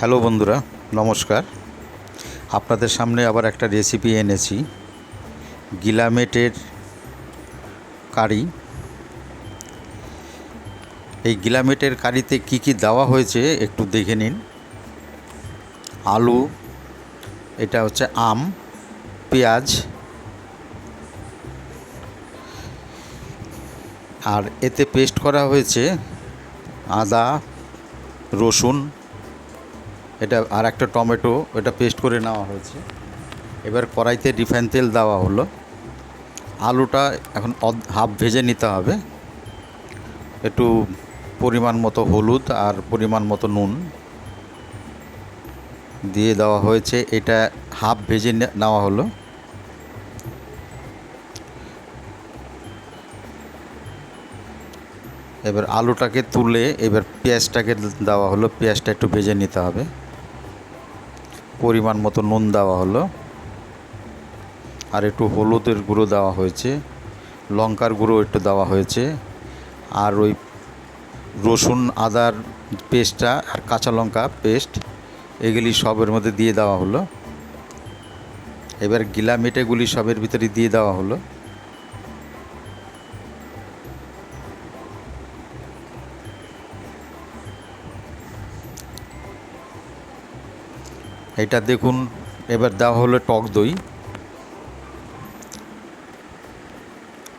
Hello বন্ধুরা, নমস্কার। আপনাদের সামনে আবার একটা রেসিপি এনেছি, গিলামেটের কারি। এই গিলামেটের কারিতে কি কি দেওয়া হয়েছে একটু দেখে নিন। আলু, এটা হচ্ছে আম, পেঁয়াজ, আর এতে পেস্ট করা হয়েছে আদা, রসুন এটা আর একটা টমেটো, এটা পেস্ট করে নেওয়া হয়েছে। এবার কড়াইতে রিফাইন তেল দেওয়া হলো। আলুটা এখন হাফ ভেজে নিতে হবে। একটু পরিমাণ মতো হলুদ আর পরিমাণ মতো নুন দিয়ে দেওয়া হয়েছে। এটা হাফ ভেজে নেওয়া হলো। এবার আলুটাকে তুলে এবার পেঁয়াজটাকে দেওয়া হলো। পেঁয়াজটা একটু ভেজে নিতে হবে। পরিমাণ মতো নুন দেওয়া হলো। আর একটু হলুদের গুঁড়ো দেওয়া হয়েছে। লঙ্কার গুঁড়ো একটু দেওয়া হয়েছে। আর ওই রসুন আদার পেস্টটা আর কাঁচা লঙ্কা পেস্ট, এগুলি সবের মধ্যে দিয়ে দেওয়া হলো। এবার গিলা মেটেগুলি সবের ভিতরে দিয়ে দেওয়া হলো। এটা দেখুন, এবার দেওয়া হলো টক দই।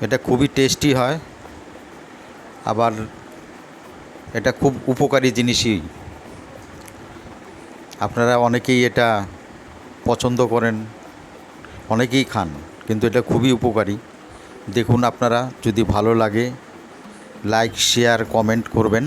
এটা খুবই টেস্টি হয়। আবার এটা খুব উপকারী জিনিসই। আপনারা অনেকেই এটা পছন্দ করেন, অনেকেই খান, কিন্তু এটা খুবই উপকারী। দেখুন আপনারা, যদি ভালো লাগে লাইক শেয়ার কমেন্ট করবেন।